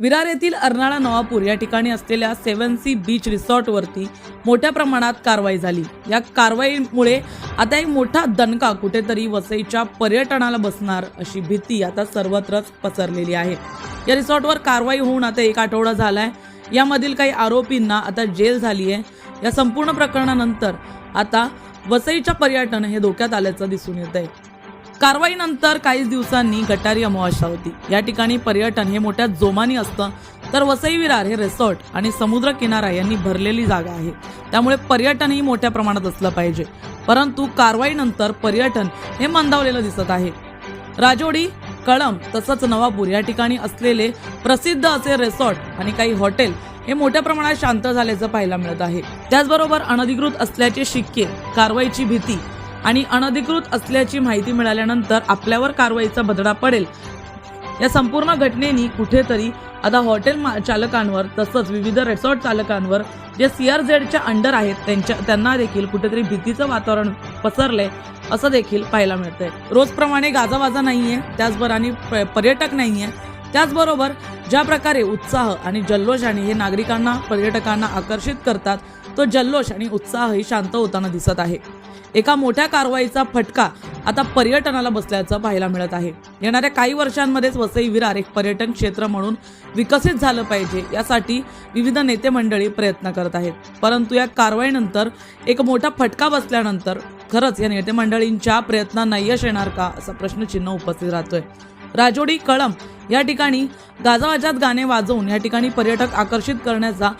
विरार येथील अर्नाळा नवापूर या ठिकाणी असलेल्या सेव्हन सी बीच रिसॉर्टवरती मोठ्या प्रमाणात कारवाई झाली. या कारवाईमुळे आता एक मोठा दणका कुठेतरी वसईच्या पर्यटनाला बसणार अशी भीती आता सर्वत्रच पसरलेली आहे. या रिसॉर्टवर कारवाई होऊन आता एक आठवडा झालाय. यामधील काही आरोपींना आता जेल झाली आहे या संपूर्ण प्रकरणानंतर आता वसईच्या पर्यटन हे धोक्यात आल्याचं दिसून येत आहे कारवाईनंतर काहीच दिवसांनी गटारी अमावस्या होती. या ठिकाणी पर्यटन हे मोठ्या जोमाने असतं. तर वसई विरार हे रिसॉर्ट आणि समुद्र किनारा यांनी भरलेली जागा आहे. त्यामुळे पर्यटनही मोठ्या प्रमाणात असलं पाहिजे. परंतु कारवाईनंतर पर्यटन हे मंदावलेलं दिसत आहे. राजोडी कळम तसंच नवापूर या ठिकाणी असलेले प्रसिद्ध असे रिसॉर्ट आणि काही हॉटेल हे मोठ्या प्रमाणात शांत झाल्याचं पाहायला मिळत आहे. त्याचबरोबर अनधिकृत असल्याचे शिक्के कारवाईची भीती आणि अनधिकृत असल्याची माहिती मिळाल्यानंतर आपल्यावर कारवाईचा बदडा पडेल. या संपूर्ण घटनेनी कुठेतरी आता हॉटेल मा- चालकांवर तसंच विविध रिसॉर्ट चालकांवर जे सीआरझेडच्या अंडर आहेत त्यांच्या त्यांना देखील कुठेतरी भीतीचं वातावरण पसरलंय असं देखील पाहायला मिळतंय. रोजप्रमाणे गाजावाजा नाहीये त्याचबरोबर आणि प- पर्यटक नाहीये. त्याचबरोबर ज्या प्रकारे उत्साह आणि जल्लोषाने हे नागरिकांना पर्यटकांना आकर्षित करतात तो जल्लोष आणि उत्साहही शांत होताना दिसत आहे. एका मोठ्या कारवाईचा फटका आता पर्यटनाला बसल्याचं पाहायला मिळत आहे. येणाऱ्या काही वर्षांमध्येच वसई विरार एक पर्यटन क्षेत्र म्हणून विकसित झालं पाहिजे यासाठी विविध नेते मंडळी प्रयत्न करत आहेत. परंतु या कारवाईनंतर एक मोठा फटका बसल्यानंतर खरंच या नेते मंडळींच्या प्रयत्नांना यश येणार का असा प्रश्नचिन्ह उपस्थित राहतोय. राजोडी कळम या ठिकाणी गाजावाजात गाणे वाजवून या ठिकाणी पर्यटक आकर्षित करण्याचा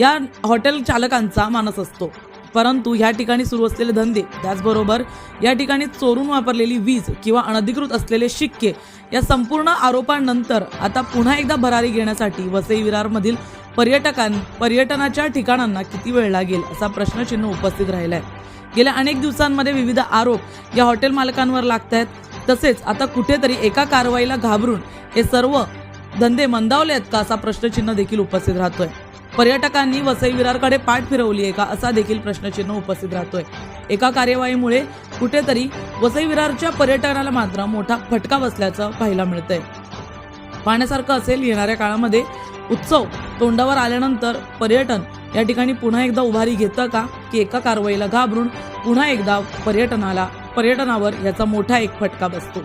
या हॉटेल चालकांचा मानस असतो. परंतु ह्या ठिकाणी सुरू असलेले धंदे त्याचबरोबर या ठिकाणी चोरून वापरलेली वीज किंवा अनधिकृत असलेले शिक्के या संपूर्ण आरोपांनंतर आता पुन्हा एकदा भरारी घेण्यासाठी वसई विरारमधील पर्यटकां पर्यटनाच्या ठिकाणांना किती वेळ लागेल असा प्रश्नचिन्ह उपस्थित राहिला आहे गेल्या अनेक दिवसांमध्ये विविध आरोप या हॉटेल मालकांवर लागत आहेत तसेच आता कुठेतरी एका कारवाईला घाबरून हे सर्व धंदे मंदावले आहेत का असा प्रश्नचिन्ह देखील उपस्थित राहतोय. पर्यटकांनी वसई विरारकडे पाठ फिरवली आहे का असा देखील प्रश्नचिन्ह उपस्थित राहतोय. एका कार्यवाहीमुळे कुठेतरी वसई विरारच्या पर्यटनाला मात्र मोठा फटका बसल्याचं पाहायला मिळतंय. पाहण्यासारखं असेल येणाऱ्या काळामध्ये उत्सव तोंडावर आल्यानंतर पर्यटन या ठिकाणी पुन्हा एकदा उभारी घेतं का की एका कारवाईला घाबरून पुन्हा एकदा पर्यटनाला पर्यटनावर याचा मोठा एक फटका बसतो.